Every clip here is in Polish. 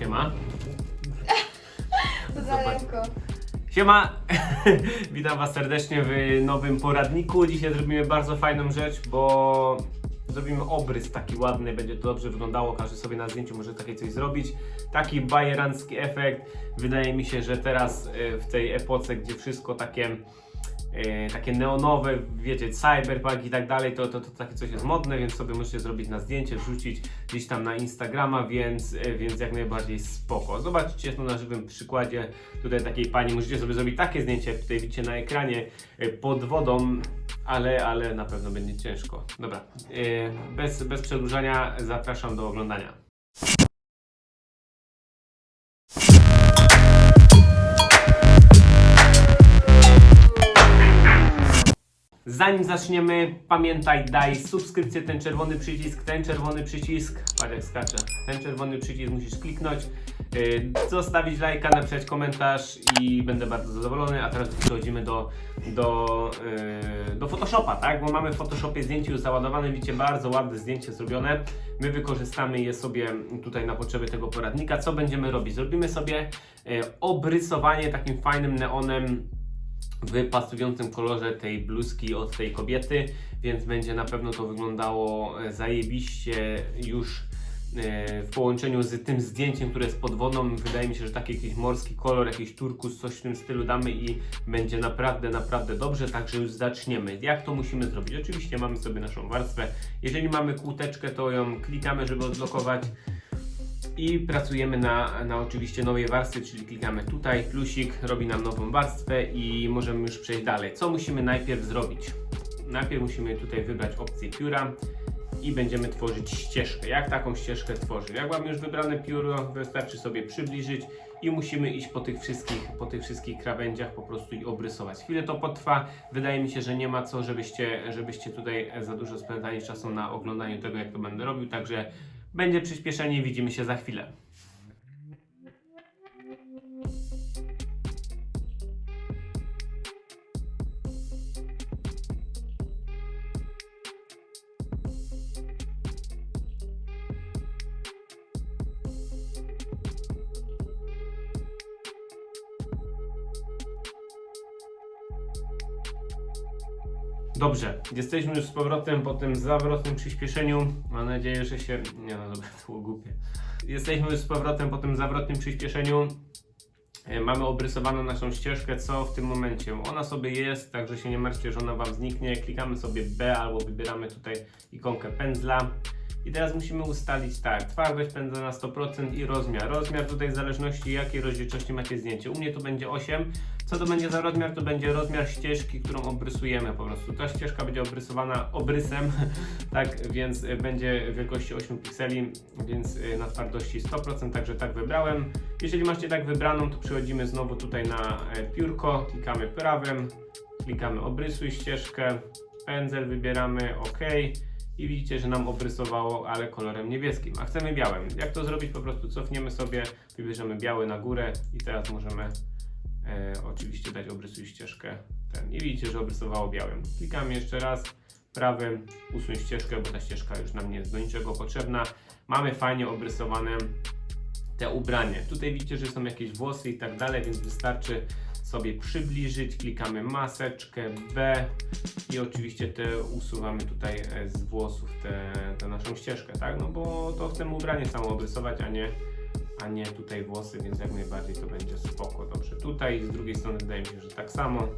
Siema. To daleko. Siema! Witam Was serdecznie w nowym poradniku. Dzisiaj zrobimy bardzo fajną rzecz, bo zrobimy obrys taki ładny, będzie to dobrze wyglądało. Każdy sobie na zdjęciu może takie coś zrobić. Taki bajerancki efekt. Wydaje mi się, że teraz e, w tej epoce, gdzie wszystko takie e, takie neonowe, wiecie, cyberpunk i tak dalej, to, to, to takie coś jest modne, więc sobie możecie zrobić na zdjęcie, wrzucić gdzieś tam na Instagrama, więc, e, więc jak najbardziej spoko. Zobaczcie to na żywym przykładzie tutaj takiej pani, możecie sobie zrobić takie zdjęcie, tutaj widzicie na ekranie, e, pod wodą, ale, ale na pewno będzie ciężko. Dobra, bez, bez przedłużania zapraszam do oglądania. Zanim zaczniemy, pamiętaj, daj subskrypcję, ten czerwony przycisk, ten czerwony przycisk, patrz jak skacze, ten czerwony przycisk musisz kliknąć, yy, zostawić lajka, napisać komentarz i będę bardzo zadowolony, a teraz przechodzimy do, do, yy, do Photoshopa, tak, bo mamy w Photoshopie zdjęcie już załadowane, widzicie, bardzo ładne zdjęcie zrobione, my wykorzystamy je sobie tutaj na potrzeby tego poradnika, co będziemy robić? Zrobimy sobie yy, obrysowanie takim fajnym neonem, w pasującym kolorze tej bluzki od tej kobiety, więc będzie na pewno to wyglądało e, zajebiście już e, w połączeniu z tym zdjęciem, które jest pod wodą. Wydaje mi się, że taki jakiś morski kolor, jakiś turkus, coś w tym stylu damy i będzie naprawdę, naprawdę dobrze, także już zaczniemy. Jak to musimy zrobić? Oczywiście mamy sobie naszą warstwę. Jeżeli mamy kłóteczkę, to ją klikamy, żeby odblokować. I pracujemy na, na oczywiście nowej warstwie, czyli klikamy tutaj, plusik, robi nam nową warstwę i możemy już przejść dalej. Co musimy najpierw zrobić? Najpierw musimy tutaj wybrać opcję pióra i będziemy tworzyć ścieżkę. Jak taką ścieżkę tworzyć? Jak mamy już wybrane pióro, wystarczy sobie przybliżyć i musimy iść po tych wszystkich, po tych wszystkich krawędziach po prostu i obrysować. Chwilę to potrwa. Wydaje mi się, że nie ma co, żebyście, żebyście tutaj za dużo spędzali czasu na oglądaniu tego, jak to będę robił, także będzie przyspieszenie, widzimy się za chwilę. Dobrze, jesteśmy już z powrotem po tym zawrotnym przyspieszeniu. Mam nadzieję, że się. Nie no dobra, to było głupie. Jesteśmy już z powrotem po tym zawrotnym przyspieszeniu. E, Mamy obrysowaną naszą ścieżkę, co w tym momencie? Ona sobie jest, także się nie martwcie, że ona Wam zniknie. Klikamy sobie B albo wybieramy tutaj ikonkę pędzla. I teraz musimy ustalić tak, twardość pędzla na 100% i rozmiar. Rozmiar tutaj w zależności jakiej rozdzielczości macie zdjęcie. U mnie to będzie 8. Co to będzie za rozmiar? To będzie rozmiar ścieżki, którą obrysujemy po prostu. Ta ścieżka będzie obrysowana obrysem, tak, więc y, będzie wielkości 8 pikseli, więc y, na twardości 100%, także tak wybrałem. Jeżeli macie tak wybraną, to przechodzimy znowu tutaj na e, piórko, klikamy prawym, klikamy obrysuj ścieżkę, pędzel wybieramy OK i widzicie, że nam obrysowało, ale kolorem niebieskim, a chcemy białym. Jak to zrobić? Po prostu cofniemy sobie, wybierzemy biały na górę i teraz możemy e, oczywiście dać obrysuj ścieżkę ten. I widzicie, że obrysowało białym. Klikamy jeszcze raz prawym, usuń ścieżkę, bo ta ścieżka już nam nie jest do niczego potrzebna. Mamy fajnie obrysowane te ubranie. Tutaj widzicie, że są jakieś włosy i tak dalej, więc wystarczy sobie przybliżyć, klikamy maseczkę B i oczywiście te usuwamy tutaj e, z włosów tę naszą ścieżkę, tak? No bo to chcemy ubranie samo obrysować, a nie, a nie tutaj włosy, więc jak najbardziej to będzie spoko. Dobrze, tutaj z drugiej strony wydaje mi się, że tak samo.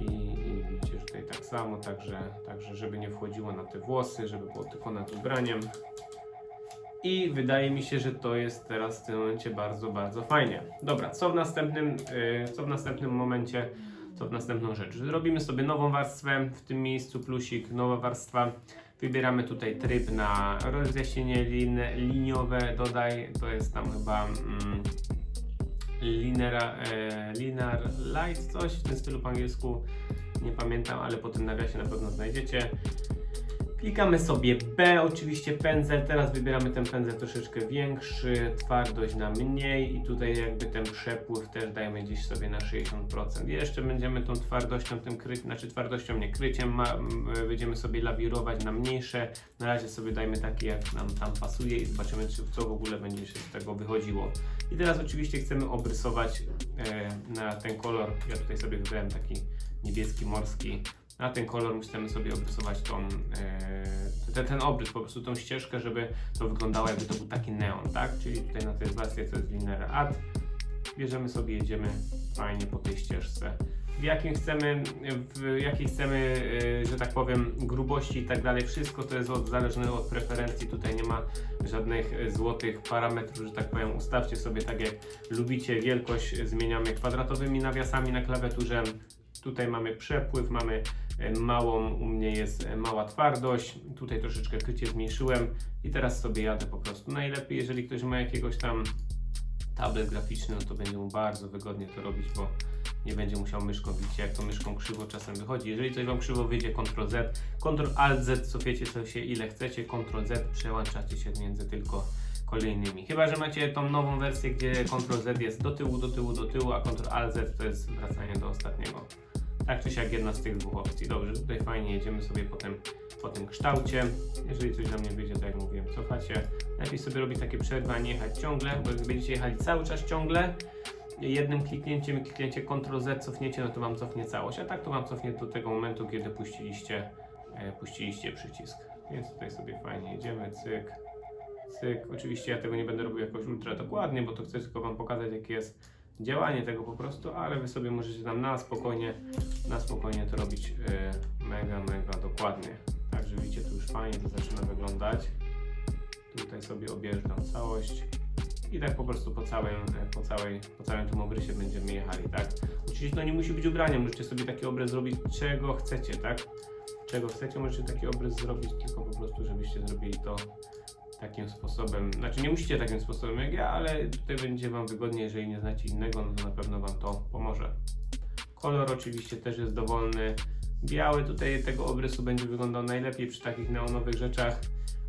I, i widzicie, że tutaj tak samo, także, także żeby nie wchodziło na te włosy, żeby było tylko nad ubraniem. I wydaje mi się, że to jest teraz w tym momencie bardzo, bardzo fajnie. Dobra, co w następnym, yy, co w następnym momencie, co w następną rzecz? Robimy sobie nową warstwę, w tym miejscu plusik, nowa warstwa. Wybieramy tutaj tryb na rozjaśnienie lin, liniowe, dodaj, to jest tam chyba mm, linear, e, linear light, coś w tym stylu po angielsku, nie pamiętam, ale po tym nawiasie na pewno znajdziecie. Klikamy sobie B, oczywiście pędzel, teraz wybieramy ten pędzel troszeczkę większy, twardość na mniej i tutaj jakby ten przepływ też dajemy gdzieś sobie na 60%. Jeszcze będziemy tą twardością, tym kry, znaczy twardością, nie kryciem, ma, będziemy sobie lawirować na mniejsze. Na razie sobie dajmy takie jak nam tam pasuje i zobaczymy czy, co w ogóle będzie się z tego wychodziło. I teraz oczywiście chcemy obrysować e, na ten kolor, ja tutaj sobie wybrałem taki niebieski morski, na ten kolor chcemy sobie obrysować tą, e, ten, ten obrys, po prostu tą ścieżkę, żeby to wyglądało jakby to był taki neon, tak? Czyli tutaj na tej wersji to jest linear add. Bierzemy sobie, jedziemy fajnie po tej ścieżce. W jakim chcemy, w jakiej chcemy, e, że tak powiem, grubości i tak dalej, wszystko to jest od, zależne od preferencji, tutaj nie ma żadnych e, złotych parametrów, że tak powiem, ustawcie sobie tak jak lubicie, wielkość zmieniamy kwadratowymi nawiasami na klawiaturze, Tutaj mamy przepływ, mamy małą, u mnie jest e, mała twardość, tutaj troszeczkę krycie zmniejszyłem i teraz sobie jadę po prostu. Najlepiej, jeżeli ktoś ma jakiegoś tam tablet graficzny, no to będzie mu bardzo wygodnie to robić, bo nie będzie musiał myszką, widzicie jak to myszką krzywo czasem wychodzi. Jeżeli coś Wam krzywo wyjdzie, Ctrl Z, Ctrl Alt Z, cofiecie co się ile chcecie, Ctrl Z, przełączacie się między tylko kolejnymi. Chyba, że macie tą nową wersję, gdzie Ctrl Z jest do tyłu, do tyłu, do tyłu, a Ctrl Alt Z to jest wracanie do ostatniego. Tak czy siak jedna z tych dwóch opcji. Dobrze, tutaj fajnie jedziemy sobie po tym, po tym kształcie. Jeżeli coś nam nie wyjdzie, to jak mówiłem, cofacie. Lepiej sobie robić takie przerwy, a nie jechać ciągle, bo jak będziecie jechali cały czas ciągle, jednym kliknięciem, kliknięcie Ctrl Z cofniecie, no to Wam cofnie całość, a tak to Wam cofnie do tego momentu, kiedy puściliście, e, puściliście przycisk. Więc tutaj sobie fajnie jedziemy, cyk, cyk. Oczywiście ja tego nie będę robił jakoś ultra dokładnie, bo to chcę tylko Wam pokazać, jakie jest działanie tego po prostu, ale Wy sobie możecie tam na spokojnie, na spokojnie to robić e, mega, mega dokładnie. Także widzicie, tu już fajnie to zaczyna wyglądać. Tutaj sobie objeżdżam całość i tak po prostu po całym, e, po całej, po całym tym obrysie będziemy jechali, tak? Oczywiście to nie musi być ubranie, możecie sobie taki obraz zrobić czego chcecie, tak? Czego chcecie, możecie taki obraz zrobić, tylko po prostu, żebyście zrobili to takim sposobem, znaczy nie musicie takim sposobem jak ja, ale tutaj będzie Wam wygodniej, jeżeli nie znacie innego, no to na pewno Wam to pomoże. Kolor oczywiście też jest dowolny. Biały tutaj tego obrysu będzie wyglądał najlepiej przy takich neonowych rzeczach,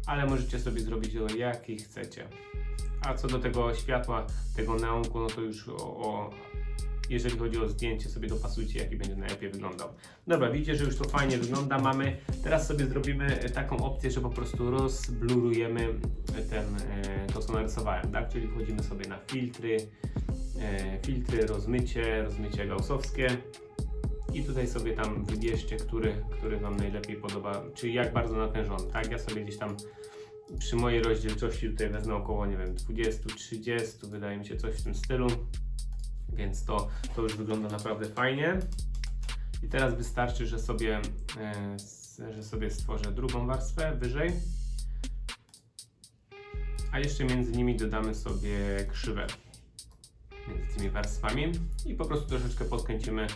ale możecie sobie zrobić go jaki chcecie. A co do tego światła, tego neonku, no to już o, o jeżeli chodzi o zdjęcie, sobie dopasujcie, jaki będzie najlepiej wyglądał. Dobra, widzicie, że już to fajnie wygląda. Mamy, teraz sobie zrobimy taką opcję, że po prostu rozblurujemy ten, e, to, co narysowałem, tak? Czyli wchodzimy sobie na filtry, e, filtry, rozmycie, rozmycie gaussowskie. I tutaj sobie tam wybierzcie, który, który Wam najlepiej podoba, czy jak bardzo natężony, tak? Ja sobie gdzieś tam przy mojej rozdzielczości tutaj wezmę około, nie wiem, 20-30, wydaje mi się coś w tym stylu. Więc to, to już wygląda naprawdę fajnie. I teraz wystarczy, że sobie, e, że sobie stworzę drugą warstwę wyżej. A jeszcze między nimi dodamy sobie krzywę między tymi warstwami i po prostu troszeczkę podkręcimy,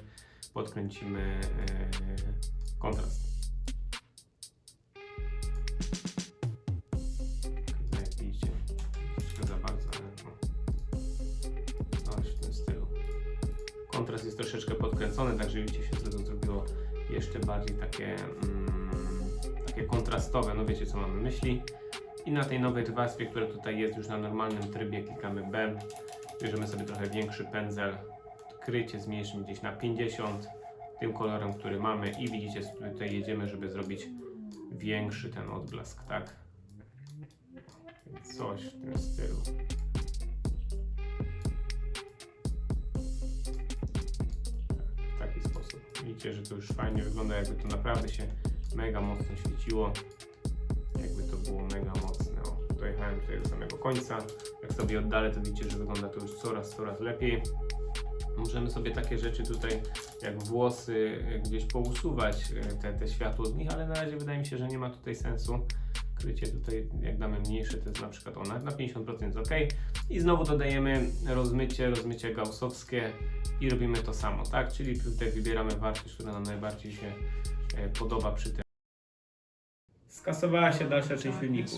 podkręcimy e, kontrast. Jest troszeczkę podkręcony, tak widzicie się to zrobiło jeszcze bardziej takie, mm, takie kontrastowe. No wiecie co mamy myśli. I na tej nowej warstwie, która tutaj jest już na normalnym trybie, klikamy B. Bierzemy sobie trochę większy pędzel. Krycie zmniejszymy gdzieś na 50 tym kolorem, który mamy i widzicie, tutaj jedziemy, żeby zrobić większy ten odblask, tak? Coś w tym stylu. Widzicie, że to już fajnie wygląda, jakby to naprawdę się mega mocno świeciło. Jakby to było mega mocne. O, dojechałem tutaj do samego końca. Jak sobie oddalę, to widzicie, że wygląda to już coraz, coraz lepiej. Możemy sobie takie rzeczy tutaj, jak włosy, gdzieś pousuwać e, te, te światło od nich, ale na razie wydaje mi się, że nie ma tutaj sensu. Krycie tutaj, jak damy mniejsze, to jest na przykład ona na 50% jest ok. I znowu dodajemy rozmycie, rozmycie gaussowskie i robimy to samo, tak? Czyli tutaj wybieramy wartość, która nam najbardziej się e, podoba przy tym. Skasowała się dalsza część filmiku.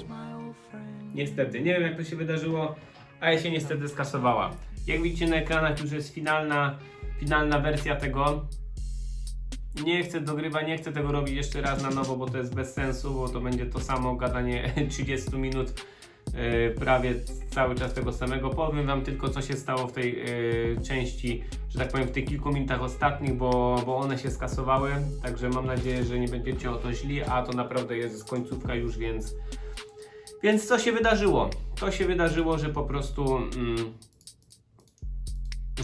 Niestety, nie wiem jak to się wydarzyło, ale się niestety skasowała. Jak widzicie na ekranach już jest finalna, finalna wersja tego. Nie chcę dogrywać, nie chcę tego robić jeszcze raz na nowo, bo to jest bez sensu, bo to będzie to samo gadanie 30 minut e, prawie cały czas tego samego. Powiem Wam tylko, co się stało w tej e, części, że tak powiem, w tych kilku minutach ostatnich, bo, bo one się skasowały. Także mam nadzieję, że nie będziecie o to źli, a to naprawdę jest końcówka już, więc. Więc co się wydarzyło? To się wydarzyło, że po prostu. Mm,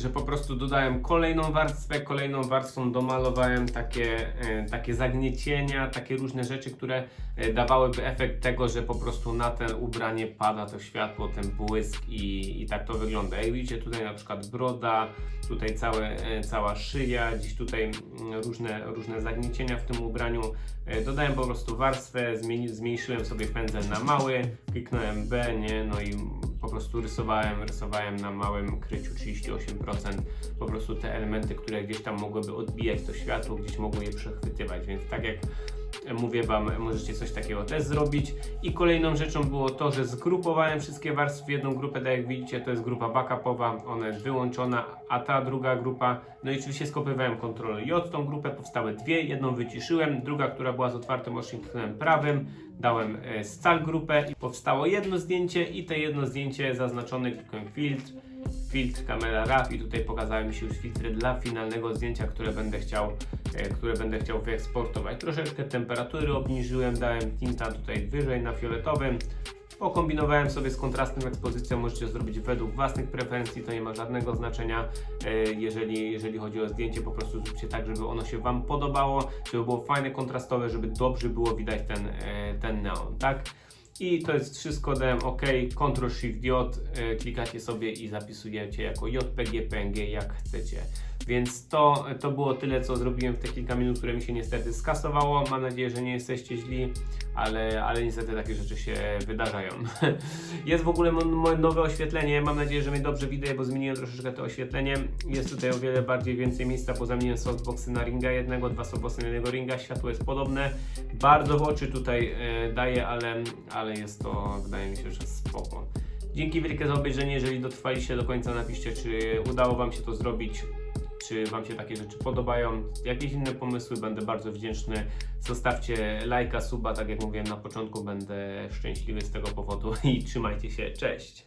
że po prostu dodałem kolejną warstwę, kolejną warstwą domalowałem takie, e, takie zagniecienia, takie różne rzeczy, które e, dawałyby efekt tego, że po prostu na te ubranie pada to światło, ten błysk i, i tak to wygląda. Jak widzicie tutaj na przykład broda, tutaj całe, e, cała szyja, gdzieś tutaj mm, różne, różne zagniecienia w tym ubraniu. Dodałem po prostu warstwę, zmniejszyłem sobie pędzel na mały, kliknąłem B, nie, no i prostu rysowałem, rysowałem na małym kryciu 38% po prostu te elementy, które gdzieś tam mogłyby odbijać to światło, gdzieś mogły je przechwytywać, więc tak jak mówię Wam, możecie coś takiego też zrobić. I kolejną rzeczą było to, że zgrupowałem wszystkie warstwy w jedną grupę, tak jak widzicie, to jest grupa backupowa, ona jest wyłączona, a ta druga grupa, no i oczywiście skopiowałem Ctrl J, tą grupę powstały dwie, jedną wyciszyłem, druga, która była z otwartym oświetleniem prawym, dałem e, scal grupę i powstało jedno zdjęcie i te jedno zdjęcie zaznaczone klikłem filtr, filtr kamera RAW i tutaj pokazały mi się już filtry dla finalnego zdjęcia, które będę chciał, e, które będę chciał wyeksportować. Troszeczkę temperatury obniżyłem, dałem tinta tutaj wyżej na fioletowym. Pokombinowałem sobie z kontrastem ekspozycją, możecie zrobić według własnych preferencji, to nie ma żadnego znaczenia. E, Jeżeli, jeżeli chodzi o zdjęcie, po prostu zróbcie tak, żeby ono się Wam podobało, żeby było fajne, kontrastowe, żeby dobrze było widać ten, e, ten neon, tak? I to jest wszystko, dałem OK, Ctrl Shift J, e, klikacie sobie i zapisujecie jako JPG, PNG jak chcecie. Więc to, to było tyle, co zrobiłem w te kilka minut, które mi się niestety skasowało. Mam nadzieję, że nie jesteście źli, ale, ale niestety takie rzeczy się wydarzają. Jest w ogóle mo- moje nowe oświetlenie. Mam nadzieję, że mnie dobrze widać, bo zmieniłem troszeczkę to oświetlenie. Jest tutaj o wiele bardziej więcej miejsca, bo zamieniłem softboxy na ringa jednego, dwa softboxy na jednego ringa. Światło jest podobne. Bardzo w oczy tutaj e, daje, ale, ale jest to, wydaje mi się, że spoko. Dzięki wielkie za obejrzenie. Jeżeli dotrwaliście do końca, napiszcie, czy udało Wam się to zrobić, czy Wam się takie rzeczy podobają. Jakieś inne pomysły, będę bardzo wdzięczny. Zostawcie lajka, suba, tak jak mówiłem na początku, będę szczęśliwy z tego powodu i trzymajcie się. Cześć!